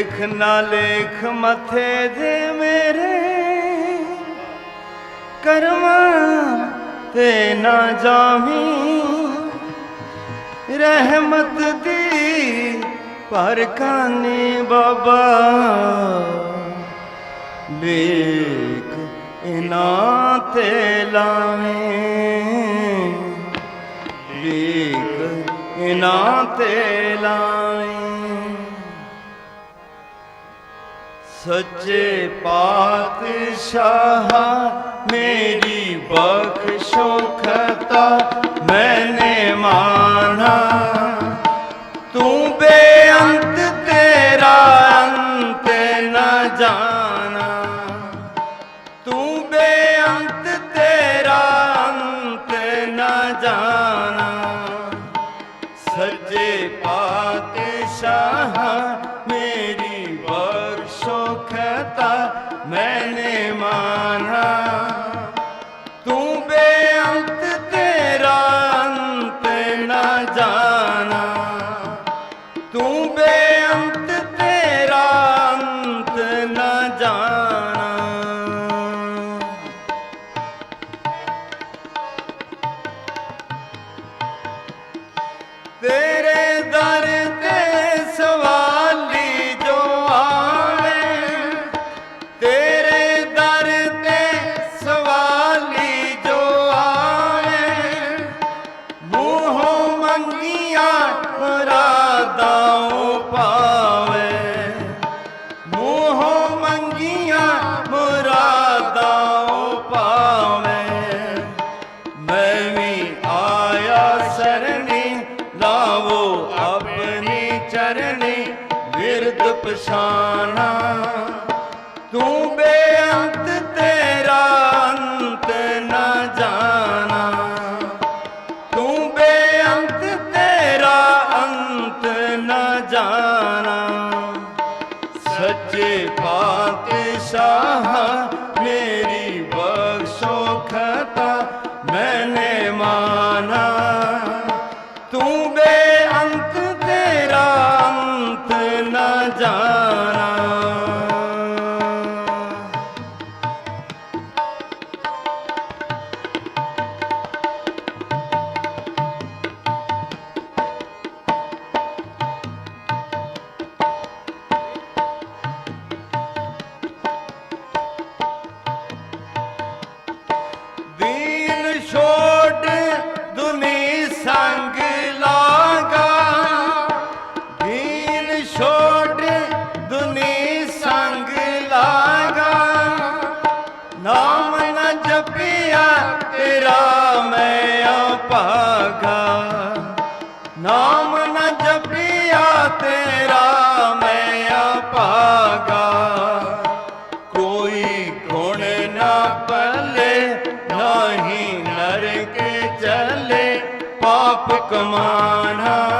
ਲੇਖ ਨਾ ਲੇਖ ਮਥੇ ਦੇ ਮੇਰੇ ਕਰਮਾਂ ਤੇ ਨਾ ਜਾਵੀਂ। ਰਹਿਮਤ ਦੀ ਪਰ ਕਾਨੀ ਬਾਬਾ। ਲੇਖ ਇਨਾ ਤੇ ਲਾਵੇਂ। ਲੇਖ ਇਨਾ ਤੇ ਲਾ ਸੱਚੇ ਪਾਤਸ਼ਾਹ ਮੇਰੀ ਬਖਸ਼ੋ ਖਤਾ। mana ਪਛਾਣਾ ਨ ਜਪਿਆ ਤੇਰਾ ਮੈਂ ਆਪਾਗਾ ਕੋਈ ਗੁਣ ਨਾ ਪਲੇ ਨਹੀਂ ਨਰਕ ਚਲੇ ਪਾਪ ਕਮਾਨਾ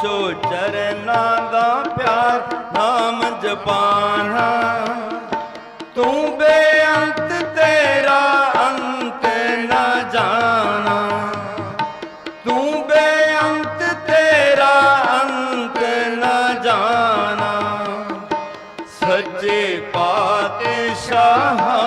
ਪੁੱਛੋ ਚਰਨਾਂ ਦਾ ਪਿਆਰ ਨਾਮ ਜਪਾਨਾ। ਤੂੰ ਬੇਅੰਤ ਤੇਰਾ ਅੰਤ ਨਾ ਜਾਣਾ। ਤੂੰ ਬੇਅੰਤ ਤੇਰਾ ਅੰਤ ਨਾ ਜਾਣਾ। ਸੱਚੇ ਪਾਤਸ਼ਾਹ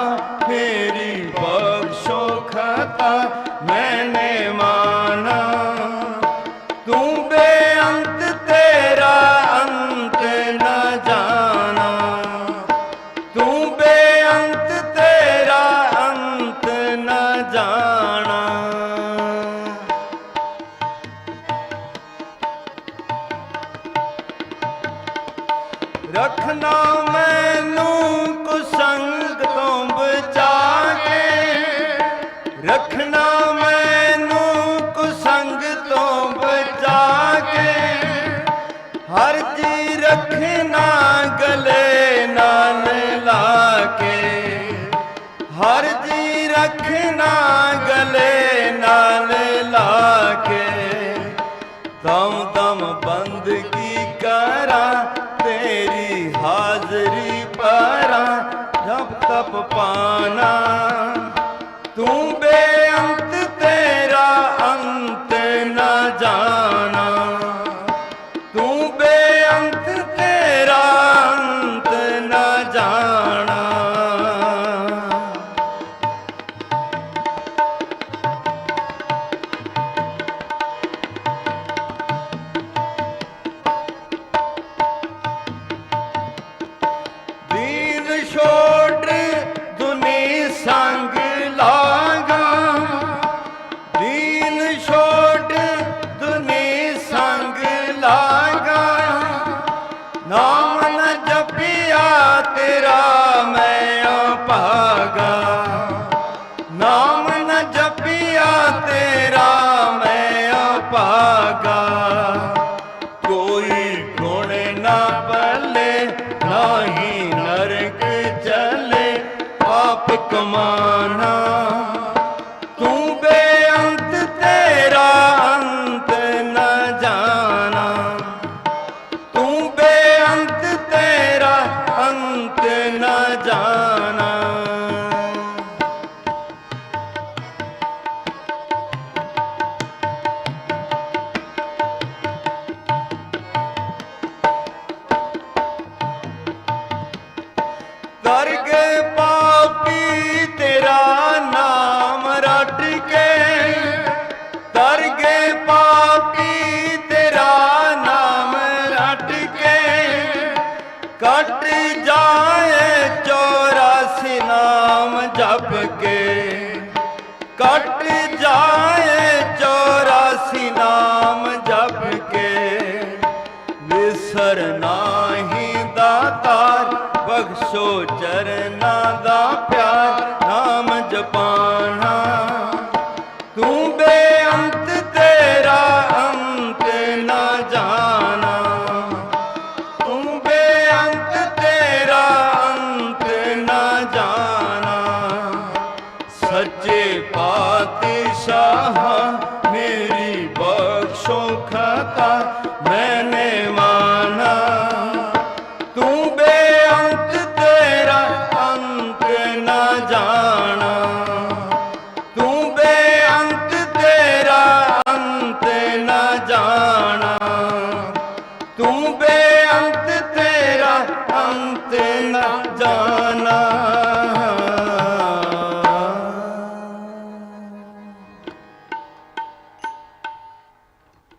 ਰੱਖਣਾ ਮੈਨੂੰ ਹਾਜ਼ਰੀ ਪਰਾਂ ਜਪ ਤਪ ਪਾਨਾ। ਪਾਪ ਜਪ ਕੇ ਕਟ ਜਾਏ ਚੌਰਾਸੀ ਨਾਮ ਜਪ ਕੇ। ਵਿਸਰ ਨਾਹੀ ਦਾਤਾਰ ਬਖਸ਼ੋ ਚਰਨਾ ਦਾ ਪਿਆਰ। ਨਾਮ ਜਪਾਣਾ ਤੂੰ ਬੇਅੰਤ